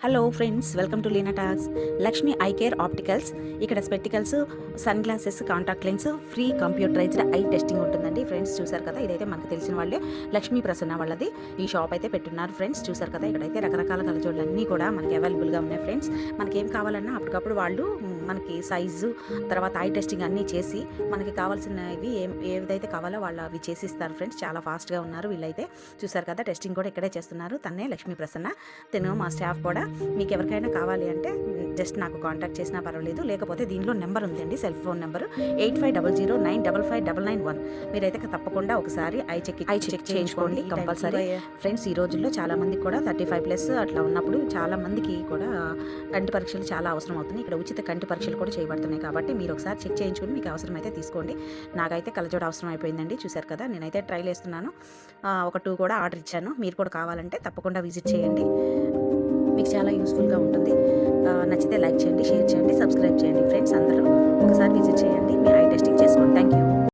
Hello friends welcome to Leena talks Lakshmi eye care opticals ఇక్కడ spectacles sun glasses contact lens free computerised eye testing ఉంటుందండి. Friends చూసారు కదా? ఇదైతే మనకు తెలిసిన వాళ్ళే. లక్ష్మీ ప్రసన్న వాళ్ళది. ఈ షాప్ అయితే పెట్టున్నారు ఫ్రెండ్స్ చూసారు కదా? ఇక్కడైతే రకరకాల కలజోళ్ళన్నీ కూడా మనకి అవైలబుల్గా ఉన్నాయి ఫ్రెండ్స్ మనకి ఏం కావాలన్నా అప్పటికప్పుడు వాళ్ళు మనకి సైజు తర్వాత ఐ టెస్టింగ్ అన్నీ చేసి మనకి కావాల్సినవి ఏం ఏదైతే కావాలో వాళ్ళు అవి చేసి ఇస్తారు ఫ్రెండ్స్ చాలా ఫాస్ట్గా ఉన్నారు వీళ్ళైతే. చూసారు కదా టెస్టింగ్ కూడా ఇక్కడే చేస్తున్నారు. తన్నే లక్ష్మీ ప్రసన్న. తిను మా స్టాఫ్ కూడా. మీకు ఎవరికైనా కావాలి అంటే జస్ట్ నాకు కాంటాక్ట్ చేసినా పర్వాలేదు. లేకపోతే దీనిలో నెంబర్ ఉందండి cell phone number eight five double zero nine double five double nine one మీరైతే తప్పకుండా ఒకసారి ఐ చెక్ ఐ చెక్ చేయించుకోండి కంపల్సరీ ఫ్రెండ్స్ ఈ రోజుల్లో చాలా మందికి కూడా థర్టీ ఫైవ్ ప్లస్ అట్లా ఉన్నప్పుడు చాలా మందికి కూడా కంటి పరీక్షలు చాలా అవసరం అవుతుంది ఇక్కడ ఉచిత కంటి పరీక్షలు కూడా చేయబడుతున్నాయి కాబట్టి మీరు ఒకసారి చెక్ చేయించుకుని మీకు అవసరమైతే తీసుకోండి. నాకైతే కలజోడ అవసరం అయిపోయిందండి చూశారు కదా? నేనైతే ట్రైల్ వేస్తున్నాను. ఒక టూ కూడా ఆర్డర్ ఇచ్చాను. మీరు కూడా కావాలంటే తప్పకుండా విజిట్ చేయండి. మీకు చాలా యూస్ఫుల్గా ఉంటుంది. నచ్చితే లైక్ చేయండి షేర్ చేయండి సబ్స్క్రైబ్ చేయండి. ఫ్రెండ్స్ అందరూ ఒకసారి విజిట్ చేయండి.